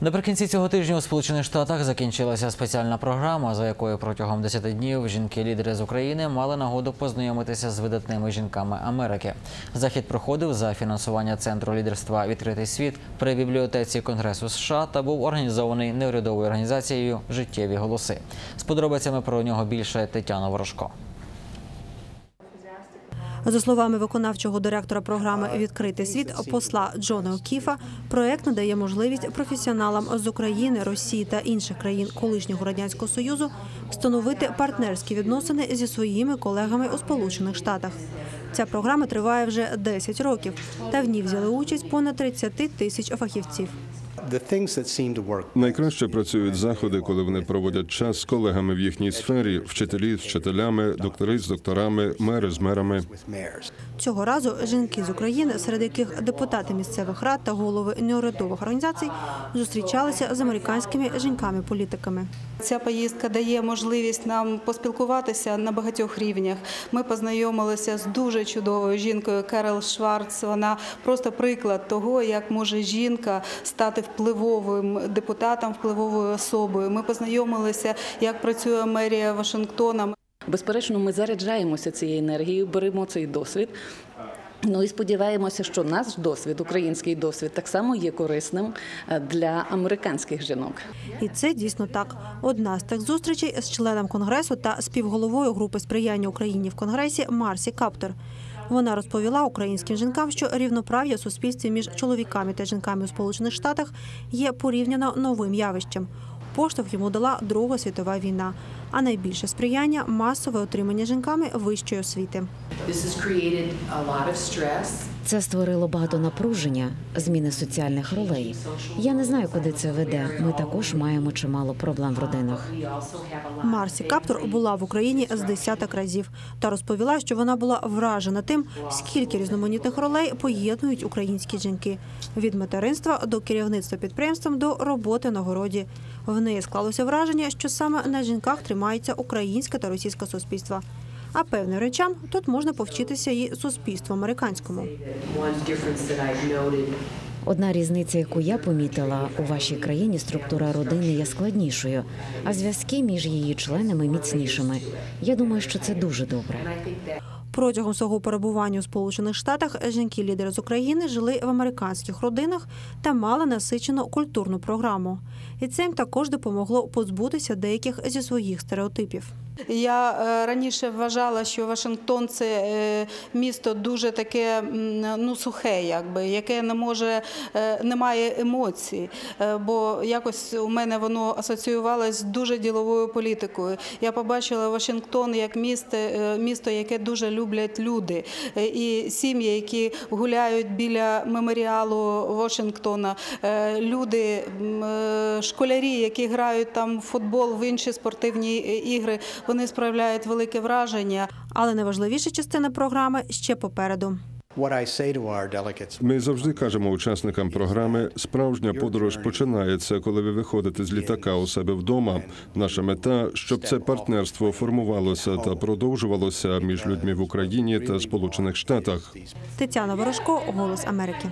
Наприкінці цього тижня у Сполучених Штатах закінчилася спеціальна програма, за якою протягом 10 днів жінки-лідери з України мали нагоду познайомитися з видатними жінками Америки. Захід проходив за фінансування центру лідерства Відкритий світ при бібліотеці Конгресу США та був організований неурядовою організацією Життєві голоси. З подробицями про нього більше Тетяна Ворожко. За словами виконавчого директора програми Відкритий світ посла Джона Окіфа, проект надає можливість професіоналам з України, Росії та інших країн колишнього радянського союзу встановити партнерські відносини зі своїми колегами у Сполучених Штатах. Ця програма триває вже 10 років, та в ній взяли участь понад 30 тисяч фахівців. The things that seem to work Найкраще працюють заходи, коли вони проводять час з колегами в їхній сфері, вчителі з вчителями, доктори з докторами, мери з мерами. with. Цього разу жінки з України, серед яких депутати місцевих рад та голови неурядових організацій, зустрічалися з американськими жінками-політиками. Ця поїздка дає можливість нам поспілкуватися на багатьох рівнях. Ми познайомилися з дуже чудовою жінкою Керол Шварц. Вона просто приклад того, як може жінка стати впливовим депутатом, впливовою особою. Ми познайомилися, як працює мерія Вашингтона. Безперечно, ми заряджаємося цією енергією, беремо цей досвід. Ну і сподіваємося, що наш досвід, український досвід, так само є корисним е, для американських жінок. І це дійсно так. Одна з тих зустрічей з членом конгресу та співголовою групи сприяння Україні в конгресі Марсі Каптер. Вона розповіла українським жінкам, що рівноправ'я в суспільстві між чоловіками та жінками у Сполучених Штатах є порівняно новим явищем. Поштовх йому дала Друга світова війна, а найбільше сприяння масове отримання жінками вищої освіти. This has created a lot of stress. Це створило багато напруження, зміни соціальних ролей. Я не знаю, куди це веде. Ми також маємо чимало проблем в родинах. Марсі Каптор була в Україні з десяток разів та розповіла, що вона була вражена тим, скільки різноманітних ролей поєднують українські жінки від материнства до керівництва підприємством до роботи на городі. В неї склалося враження, що саме на жінках тримається українське та російське суспільство. А певним речам тут можна повчитися і суспільству американському. Одна різниця, яку я помітила у вашій країні, структура родини є складнішою, а зв'язки між її членами міцнішими. Я думаю, що це дуже добре. Протягом свого перебування у Сполучених Штатах жінки-лідери з України жили в американських родинах та мали насичену культурну програму. І це їм також допомогло позбутися деяких зі своїх стереотипів. Я е, раніше вважала, що Вашингтон це е, місто дуже таке ну сухе, якби яке не може е, не має емоцій. Бо якось у мене воно асоціювалось з дуже діловою політикою. Я побачила Вашингтон як місто, місто, яке дуже люблять люди, Е, і сім'ї, які гуляють біля меморіалу Вашингтона, Е, люди, е, школярі, які грають там в футбол в інші спортивні ігри, вони справляють велике враження. Але найважливіша частина програми ще попереду. What I say to our delegates Ми завжди кажемо учасникам програми, справжня подорож починається, коли ви виходите з літака у себе вдома. Наша мета, щоб це партнерство формувалося та продовжувалося між людьми в Україні та Сполучених Штатах. Тетяна Ворожко, Голос Америки.